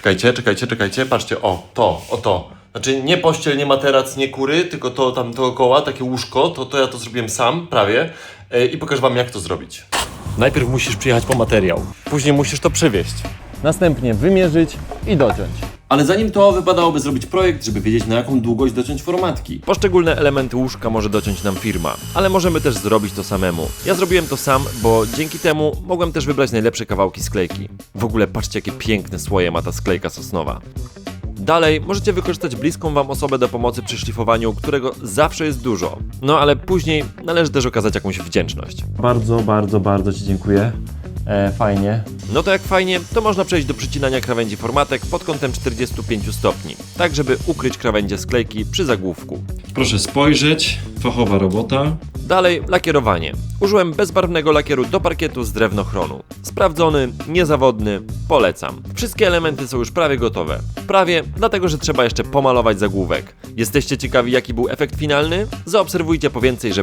Czekajcie, czekajcie, czekajcie, patrzcie, o, to, o to. Znaczy nie pościel, nie materac, nie kury, tylko to tam dookoła, takie łóżko, to, to ja to zrobiłem sam, prawie. E, I pokażę wam, jak to zrobić. Najpierw musisz przyjechać po materiał, później musisz to przywieźć. Następnie wymierzyć i dociąć. Ale zanim to, wypadałoby zrobić projekt, żeby wiedzieć na jaką długość dociąć formatki. Poszczególne elementy łóżka może dociąć nam firma, ale możemy też zrobić to samemu. Ja zrobiłem to sam, bo dzięki temu mogłem też wybrać najlepsze kawałki sklejki. W ogóle patrzcie, jakie piękne słoje ma ta sklejka sosnowa. Dalej możecie wykorzystać bliską Wam osobę do pomocy przy szlifowaniu, którego zawsze jest dużo. No ale później należy też okazać jakąś wdzięczność. Bardzo, bardzo, bardzo Ci dziękuję. E, fajnie. No to jak fajnie, to można przejść do przycinania krawędzi formatek pod kątem 45 stopni, tak żeby ukryć krawędzie sklejki przy zagłówku. Proszę spojrzeć, fachowa robota. Dalej lakierowanie. Użyłem bezbarwnego lakieru do parkietu z drewnochronu. Sprawdzony, niezawodny, polecam. Wszystkie elementy są już prawie gotowe. Prawie, dlatego że trzeba jeszcze pomalować zagłówek. Jesteście ciekawi jaki był efekt finalny? Zaobserwujcie po więcej, żeby